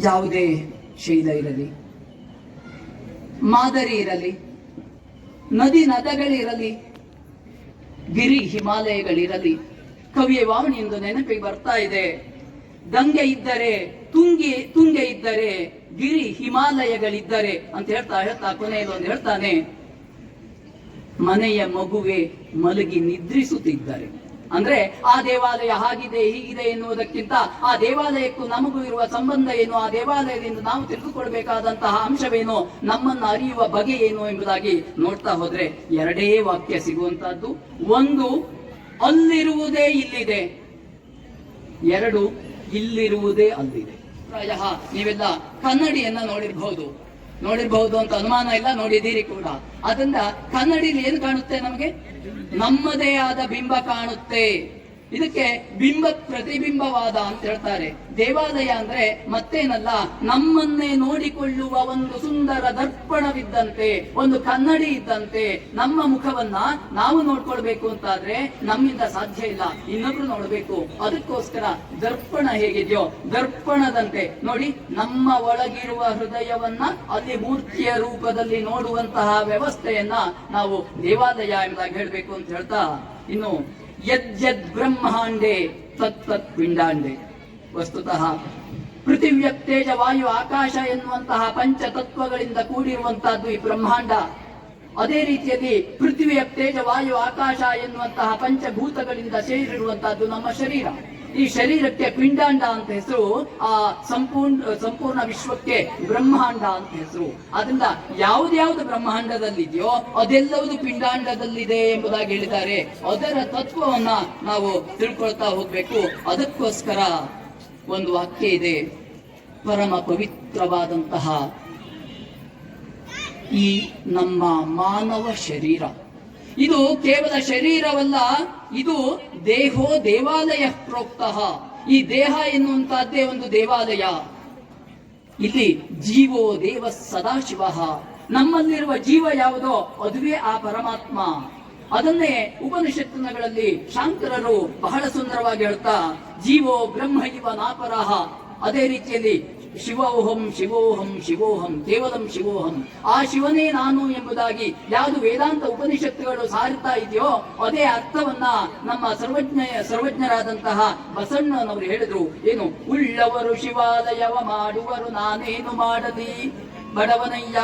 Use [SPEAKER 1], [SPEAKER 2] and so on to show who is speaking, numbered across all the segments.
[SPEAKER 1] ಯಾವುದೇ ಶೈಲ ಇರಲಿ, ಮಾದರಿ ಇರಲಿ, ನದಿ ನದಗಳಿರಲಿ, ಗಿರಿ ಹಿಮಾಲಯಗಳಿರಲಿ, ಕವಿಯ ವಾವಣಿಯೊಂದು ನೆನಪಿಗೆ ಬರ್ತಾ ಇದೆ. ದಂಗೆ ಇದ್ದರೆ, ತುಂಗಿ, ತುಂಗೆ ಇದ್ದರೆ, ಗಿರಿ ಹಿಮಾಲಯಗಳಿದ್ದರೆ ಅಂತ ಹೇಳ್ತಾ ಹೇಳ್ತಾ ಕೊನೆಯಲ್ಲಿ ಒಂದು ಹೇಳ್ತಾನೆ, ಮನೆಯ ಮಗುವೆ ಮಲಗಿ ನಿದ್ರಿಸುತ್ತಿದ್ದರೆ. ಅಂದ್ರೆ ಆ ದೇವಾಲಯ ಹಾಗಿದೆ, ಹೀಗಿದೆ ಎನ್ನುವುದಕ್ಕಿಂತ ಆ ದೇವಾಲಯಕ್ಕೂ ನಮಗೂ ಇರುವ ಸಂಬಂಧ ಏನು? ಆ ದೇವಾಲಯದಿಂದ ನಾವು ತಿಳಿದುಕೊಳ್ಬೇಕಾದಂತಹ ಅಂಶವೇನು? ನಮ್ಮನ್ನು ಅರಿಯುವ ಬಗೆ ಏನು ಎಂಬುದಾಗಿ ನೋಡ್ತಾ ಹೋದ್ರೆ ಎರಡೇ ವಾಕ್ಯ ಸಿಗುವಂತಹದ್ದು. ಒಂದು, ಅಲ್ಲಿರುವುದೇ ಇಲ್ಲಿದೆ. ಎರಡು, ಇಲ್ಲಿರುವುದೇ ಅಲ್ಲಿದೆ. ಪ್ರಾಯ ನೀವೆಲ್ಲ ಕನ್ನಡಿಯನ್ನ ನೋಡಿರ್ಬಹುದು ನೋಡಿರ್ಬಹುದು ಅಂತ ಅನುಮಾನ ಇಲ್ಲ, ನೋಡಿದ್ದೀರಿ ಕೂಡ. ಅದರಿಂದ ಕನ್ನಡಿಲಿ ಏನು ಕಾಣುತ್ತೆ ನಮಗೆ? ನಮ್ಮದೇ ಆದ ಬಿಂಬ ಕಾಣುತ್ತೆ. ಇದಕ್ಕೆ ಬಿಂಬ ಪ್ರತಿಬಿಂಬವಾದ ಅಂತ ಹೇಳ್ತಾರೆ. ದೇವಾಲಯ ಅಂದ್ರೆ ಮತ್ತೇನಲ್ಲ, ನಮ್ಮನ್ನೇ ನೋಡಿಕೊಳ್ಳುವ ಒಂದು ಸುಂದರ ದರ್ಪಣವಿದ್ದಂತೆ, ಒಂದು ಕನ್ನಡಿ ಇದ್ದಂತೆ, ನಮ್ಮ ಮುಖವನ್ನ ನಾವು ನೋಡ್ಕೊಳ್ಬೇಕು ಅಂತಾದ್ರೆ ನಮ್ಮಿಂದ ಸಾಧ್ಯ ಇಲ್ಲ. ಇನ್ನೊಬ್ರು ನೋಡ್ಬೇಕು. ಅದಕ್ಕೋಸ್ಕರ ದರ್ಪಣ ಹೇಗಿದೆಯೋ, ದರ್ಪಣದಂತೆ. ನೋಡಿ, ನಮ್ಮ ಒಳಗಿರುವ ಹೃದಯವನ್ನ ಅಲ್ಲಿ ಮೂರ್ತಿಯ ರೂಪದಲ್ಲಿ ನೋಡುವಂತಹ ವ್ಯವಸ್ಥೆಯನ್ನ ನಾವು ದೇವಾಲಯ ಎಂಬುದಾಗಿ ಹೇಳ್ಬೇಕು ಅಂತ ಹೇಳ್ತಾ. ಇನ್ನು ಯದ್ಯದ್ ಬ್ರಹ್ಮಾಂಡೆ, ತತ್ ತತ್ ಪಿಂಡಾಂಡೆ. ವಸ್ತುತಃ ಪೃಥಿವ್ಯ ತೇಜ ವಾಯು ಆಕಾಶ ಎನ್ನುವಂತಹ ಪಂಚ ತತ್ವಗಳಿಂದ ಕೂಡಿರುವಂತಹದ್ದು ಈ ಬ್ರಹ್ಮಾಂಡ. ಅದೇ ರೀತಿಯಲ್ಲಿ ಪೃಥ್ವಿಯ ತೇಜ, ವಾಯು, ಆಕಾಶ ಎನ್ನುವಂತಹ ಪಂಚಭೂತಗಳಿಂದ ಸೇರಿರುವಂತಹದ್ದು ನಮ್ಮ ಶರೀರ. ಈ ಶರೀರಕ್ಕೆ ಪಿಂಡಾಂಡ ಅಂತ ಹೆಸರು, ಆ ಸಂಪೂರ್ಣ ಸಂಪೂರ್ಣ ವಿಶ್ವಕ್ಕೆ ಬ್ರಹ್ಮಾಂಡ ಅಂತ ಹೆಸರು. ಅದರಿಂದ ಯಾವ್ದ್ಯಾವ್ದು ಬ್ರಹ್ಮಾಂಡದಲ್ಲಿದೆಯೋ ಅದೆಲ್ಲವುದು ಪಿಂಡಾಂಡದಲ್ಲಿದೆ ಎಂಬುದಾಗಿ ಹೇಳಿದ್ದಾರೆ. ಅದರ ತತ್ವವನ್ನ ನಾವು ತಿಳ್ಕೊಳ್ತಾ ಹೋಗ್ಬೇಕು. ಅದಕ್ಕೋಸ್ಕರ ಒಂದು ವಾಕ್ಯ ಇದೆ. ಪರಮ ಪವಿತ್ರವಾದಂತಹ ಈ ನಮ್ಮ ಮಾನವ ಶರೀರ. ಇದು ಕೇವಲ ಶರೀರವಲ್ಲ, ಇದು ದೇಹೋ ದೇವಾಲಯ ಪ್ರೋಕ್ತ. ಈ ದೇಹ ಎನ್ನುವಂತಹದ್ದೇ ಒಂದು ದೇವಾಲಯ. ಇಲ್ಲಿ ಜೀವೋ ದೇವ ಸದಾಶಿವ. ನಮ್ಮಲ್ಲಿರುವ ಜೀವ ಯಾವುದೋ ಅದುವೇ ಆ ಪರಮಾತ್ಮ. ಅದನ್ನೇ ಉಪನಿಷತ್ತಿನಗಳಲ್ಲಿ ಶಾಂಕರರು ಬಹಳ ಸುಂದರವಾಗಿ ಹೇಳ್ತಾ, ಜೀವೋ ಬ್ರಹ್ಮ ಇವ ನಾಪರಹ. ಅದೇ ರೀತಿಯಲ್ಲಿ ಶಿವೋಹಂ ಶಿವೋಹಂ ಶಿವೋಹಂ ಕೇವಲಂ ಶಿವೋಹಂ. ಆ ಶಿವನೇ ನಾನು ಎಂಬುದಾಗಿ ಯಾವುದು ವೇದಾಂತ ಉಪನಿಷತ್ತುಗಳು ಸಾರುತ್ತಾ ಇದೆಯೋ ಅದೇ ಅರ್ಥವನ್ನ ನಮ್ಮ ಸರ್ವಜ್ಞ, ಸರ್ವಜ್ಞರಾದಂತಹ ಬಸಣ್ಣನವರು ಹೇಳಿದ್ರು. ಏನು? ಉಳ್ಳವರು ಶಿವಾಲಯವ ಮಾಡುವರು ನಾನೇನು ಮಾಡಲಿ? ಬಡವನಯ್ಯ,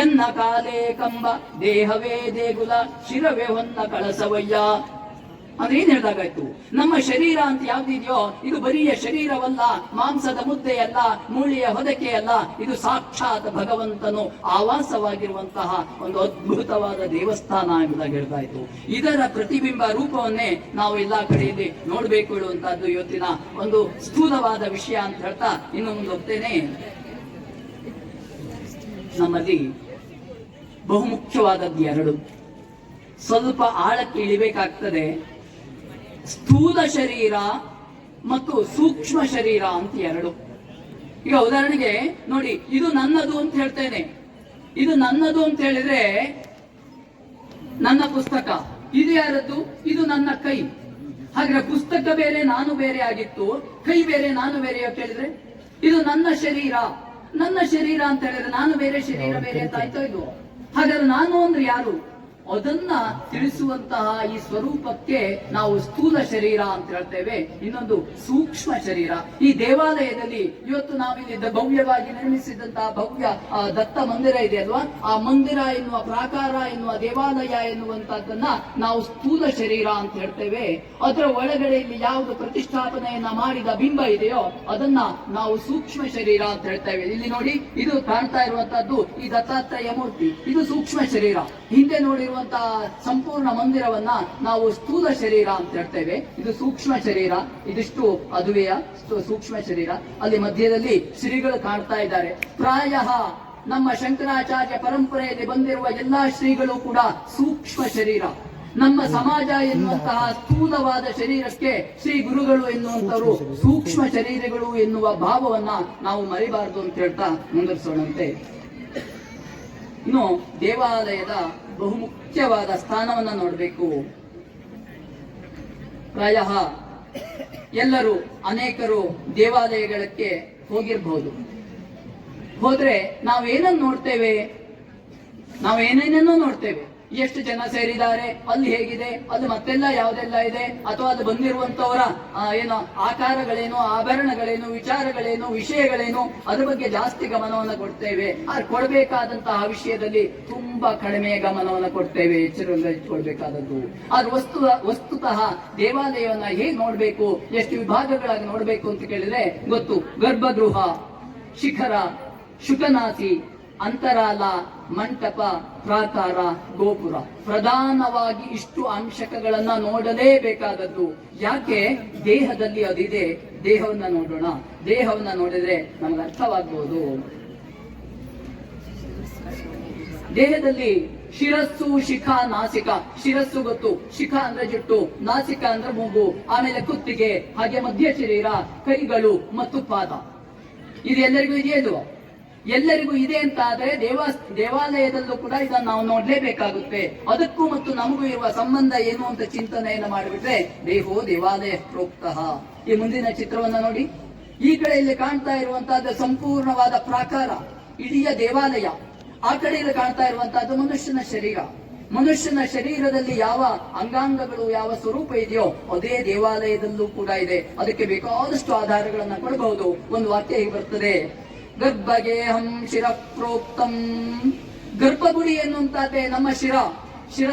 [SPEAKER 1] ಎನ್ನ ಕಾಲೇ ಕಂಬ, ದೇಹವೇ ದೇಗುಲ, ಶಿರವೇ ಹೊನ್ನ ಕಳಸವಯ್ಯ. ಅಂದ್ರೆ ಏನ್ ಹೇಳ್ದಾಗಾಯ್ತು? ನಮ್ಮ ಶರೀರ ಅಂತ ಯಾವ್ದಿದೆಯೋ, ಇದು ಬರಿಯ ಶರೀರವಲ್ಲ, ಮಾಂಸದ ಮುದ್ದೆಯಲ್ಲ, ಮೂಳೆಯ ಹೊದಕೆಯಲ್ಲ, ಇದು ಸಾಕ್ಷಾತ್ ಭಗವಂತನು ಆವಾಸವಾಗಿರುವಂತಹ ಒಂದು ಅದ್ಭುತವಾದ ದೇವಸ್ಥಾನ ಎಂಬುದಾಗಿ ಹೇಳ್ತಾಯ್ತು ಇದರ ಪ್ರತಿಬಿಂಬ ರೂಪವನ್ನೇ ನಾವು ಎಲ್ಲಾ ಕಡೆಯಲ್ಲಿ ನೋಡ್ಬೇಕು ಹೇಳುವಂತಹದ್ದು ಇವತ್ತಿನ ಒಂದು ಸ್ಥೂಲವಾದ ವಿಷಯ ಅಂತ ಹೇಳ್ತಾ ಇನ್ನು ಮುಂದೆ ಹೋಗ್ತೇನೆ ನಮ್ಮಲ್ಲಿ ಬಹುಮುಖ್ಯವಾದದ್ದು ಎರಡು. ಸ್ವಲ್ಪ ಆಳಕ್ಕೆ ಇಳಿಬೇಕಾಗ್ತದೆ. ಸ್ಥೂಲ ಶರೀರ ಮತ್ತು ಸೂಕ್ಷ್ಮ ಶರೀರ ಅಂತ ಎರಡು. ಈಗ ಉದಾಹರಣೆಗೆ ನೋಡಿ ಇದು ನನ್ನದು ಅಂತ ಹೇಳ್ತೇನೆ. ಇದು ನನ್ನದು ಅಂತ ಹೇಳಿದ್ರೆ ನನ್ನ ಪುಸ್ತಕ ಇದು ಯಾರದ್ದು? ಇದು ನನ್ನ ಕೈ. ಹಾಗೆ ಪುಸ್ತಕ ಬೇರೆ ನಾನು ಬೇರೆ ಆಗಿತ್ತು. ಕೈ ಬೇರೆ ನಾನು ಬೇರೆ ಅಂತ ಹೇಳಿದ್ರೆ? ಇದು ನನ್ನ ಶರೀರ. ನನ್ನ ಶರೀರ ಅಂತ ಹೇಳಿದ್ರೆ ನಾನು ಬೇರೆ ಶರೀರ ಬೇರೆ ಅಂತ ಆಯ್ತೋ ಇದು ಹಾಗಾದ್ರೆ ನಾನು ಅಂದ್ರೆ ಯಾರು? ಅದನ್ನ ತಿಳಿಸುವಂತಹ ಈ ಸ್ವರೂಪಕ್ಕೆ ನಾವು ಸ್ಥೂಲ ಶರೀರ ಅಂತ ಹೇಳ್ತೇವೆ. ಇನ್ನೊಂದು ಸೂಕ್ಷ್ಮ ಶರೀರ. ಈ ದೇವಾಲಯದಲ್ಲಿ ಇವತ್ತು ನಾವಿಲ್ಲಿ ಭವ್ಯವಾಗಿ ನಿರ್ಮಿಸಿದಂತಹ ಭವ್ಯ ದತ್ತ ಮಂದಿರ ಇದೆ ಅಲ್ವಾ? ಆ ಮಂದಿರ ಎನ್ನುವ ಪ್ರಾಕಾರ ಎನ್ನುವ ದೇವಾಲಯ ಎನ್ನುವಂತಹದ್ದನ್ನ ನಾವು ಸ್ಥೂಲ ಶರೀರ ಅಂತ ಹೇಳ್ತೇವೆ. ಅದರ ಒಳಗಡೆ ಇಲ್ಲಿ ಯಾವುದು ಪ್ರತಿಷ್ಠಾಪನೆಯನ್ನ ಮಾಡಿದ ಬಿಂಬ ಇದೆಯೋ ಅದನ್ನ ನಾವು ಸೂಕ್ಷ್ಮ ಶರೀರ ಅಂತ ಹೇಳ್ತೇವೆ. ಇಲ್ಲಿ ನೋಡಿ, ಇದು ಕಾಣ್ತಾ ಇರುವಂತಹದ್ದು ಈ ದತ್ತಾತ್ರೇಯ ಮೂರ್ತಿ. ಇದು ಸೂಕ್ಷ್ಮ ಶರೀರ. ಹಿಂದೆ ನೋಡಿರುವಂತಹ ಸಂಪೂರ್ಣ ಮಂದಿರವನ್ನ ನಾವು ಸ್ಥೂಲ ಶರೀರ ಅಂತ ಹೇಳ್ತೇವೆ. ಇದು ಸೂಕ್ಷ್ಮ ಶರೀರ, ಇದಿಷ್ಟು ಅದುವೆಯ ಸೂಕ್ಷ್ಮ ಶರೀರ. ಅಲ್ಲಿ ಮಧ್ಯದಲ್ಲಿ ಶ್ರೀಗಳು ಕಾಣ್ತಾ ಇದ್ದಾರೆ. ಪ್ರಾಯ ನಮ್ಮ ಶಂಕರಾಚಾರ್ಯ ಪರಂಪರೆಯಲ್ಲಿ ಬಂದಿರುವ ಎಲ್ಲಾ ಶ್ರೀಗಳು ಕೂಡ ಸೂಕ್ಷ್ಮ ಶರೀರ. ನಮ್ಮ ಸಮಾಜ ಎನ್ನುವಂತಹ ಸ್ಥೂಲವಾದ ಶರೀರಕ್ಕೆ ಶ್ರೀ ಗುರುಗಳು ಎನ್ನುವಂಥವರು ಸೂಕ್ಷ್ಮ ಶರೀರಗಳು ಎನ್ನುವ ಭಾವವನ್ನ ನಾವು ಮರಿಬಾರದು ಅಂತ ಹೇಳ್ತಾ ಮುಂದುವರಿಸೋಣಂತೆ. ಇನ್ನು ದೇವಾಲಯದ ಬಹುಮುಖ್ಯವಾದ ಸ್ಥಾನವನ್ನ ನೋಡಬೇಕು. ಪ್ರಾಯ ಎಲ್ಲರೂ ಅನೇಕರು ದೇವಾಲಯಗಳಕ್ಕೆ ಹೋಗಿರ್ಬಹುದು ಹೋದ್ರೆ ನಾವೇನನ್ನು ನೋಡ್ತೇವೆ? ನಾವು ಏನೇನೇನೋ ನೋಡ್ತೇವೆ. ಎಷ್ಟು ಜನ ಸೇರಿದ್ದಾರೆ, ಅಲ್ಲಿ ಹೇಗಿದೆ, ಅದು ಮತ್ತೆಲ್ಲ ಯಾವುದೆಲ್ಲ ಇದೆ, ಅಥವಾ ಅದು ಬಂದಿರುವಂತವರ ಏನು ಆಕಾರಗಳೇನು, ಆಭರಣಗಳೇನು, ವಿಚಾರಗಳೇನು, ವಿಷಯಗಳೇನು, ಅದ್ರ ಬಗ್ಗೆ ಜಾಸ್ತಿ ಗಮನವನ್ನು ಕೊಡ್ತೇವೆ. ಆದ್ರೆ ಕೊಡಬೇಕಾದಂತಹ ವಿಷಯದಲ್ಲಿ ತುಂಬಾ ಕಡಿಮೆ ಗಮನವನ್ನು ಕೊಡ್ತೇವೆ, ಎಚ್ಚರದಿಂದ ಇಟ್ಕೊಳ್ಬೇಕಾದದ್ದು. ಆದ್ರೆ ವಸ್ತು, ವಸ್ತುತಃ ದೇವಾಲಯವನ್ನ ಹೇಗೆ ನೋಡ್ಬೇಕು, ಎಷ್ಟು ವಿಭಾಗಗಳಾಗಿ ನೋಡ್ಬೇಕು ಅಂತ ಕೇಳಿದ್ರೆ, ಗೊತ್ತು, ಗರ್ಭಗೃಹ, ಶಿಖರ, ಶುಕನಾಸಿ, ಅಂತರಾಲ ಮಂಟಪ, ಪ್ರಾಕಾರ, ಗೋಪುರ. ಪ್ರಧಾನವಾಗಿ ಇಷ್ಟು ಅಂಶಕಗಳನ್ನ ನೋಡಲೇಬೇಕಾದದ್ದು ಯಾಕೆ? ದೇಹದಲ್ಲಿ ಅದಿದೆ. ದೇಹವನ್ನ ನೋಡೋಣ. ದೇಹವನ್ನ ನೋಡಿದ್ರೆ ನಮ್ಗೆ ಅರ್ಥವಾಗ್ಬೋದು. ದೇಹದಲ್ಲಿ ಶಿರಸ್ಸು, ಶಿಖ, ನಾಸಿಕ. ಶಿರಸ್ಸು ಗೊತ್ತು. ಶಿಖ ಅಂದ್ರೆ ಜುಟ್ಟು, ನಾಸಿಕ ಅಂದ್ರೆ ಮೂಗು, ಆಮೇಲೆ ಕುತ್ತಿಗೆ, ಹಾಗೆ ಮಧ್ಯ ಶರೀರ ಕೈಗಳು ಮತ್ತು ಪಾದ. ಇದು ಎಲ್ಲರಿಗೂ ಇದೆಯಲ್ವ ಎಲ್ಲರಿಗೂ ಇದೆ ಅಂತ ಆದರೆ ದೇವಾ, ದೇವಾಲಯದಲ್ಲೂ ಕೂಡ ಇದನ್ನು ನಾವು ನೋಡ್ಲೇಬೇಕಾಗುತ್ತೆ. ಅದಕ್ಕೂ ಮತ್ತು ನಮಗೂ ಇರುವ ಸಂಬಂಧ ಏನು ಅಂತ ಚಿಂತನೆಯನ್ನು ಮಾಡಿಬಿಟ್ರೆ, ದೇಹೋ ದೇವಾಲಯ ಪ್ರೋಕ್ತಃ. ಈ ಮುಂದಿನ ಚಿತ್ರವನ್ನ ನೋಡಿ. ಈ ಕಡೆಯಲ್ಲಿ ಕಾಣ್ತಾ ಇರುವಂತಹದ್ದು ಸಂಪೂರ್ಣವಾದ ಪ್ರಾಕಾರ ಇಡೀ ದೇವಾಲಯ. ಆ ಕಡೆಯಲ್ಲಿ ಕಾಣ್ತಾ ಇರುವಂತಹದ್ದು ಮನುಷ್ಯನ ಶರೀರ. ಮನುಷ್ಯನ ಶರೀರದಲ್ಲಿ ಯಾವ ಅಂಗಾಂಗಗಳು, ಯಾವ ಸ್ವರೂಪ ಇದೆಯೋ ಅದೇ ದೇವಾಲಯದಲ್ಲೂ ಕೂಡ ಇದೆ. ಅದಕ್ಕೆ ಬೇಕಾದಷ್ಟು ಆಧಾರಗಳನ್ನ ಕೊಡಬಹುದು. ಒಂದು ವಾಕ್ಯ ಹೀಗೆ ಬರ್ತದೆ? ಗರ್ಭಗೇಹಂ ಶಿರ ಪ್ರೋಕ್ತಂ ಗರ್ಭಗುಡಿ ಎನ್ನುವಂತಾದೆ ನಮ್ಮ ಶಿರ. ಶಿರ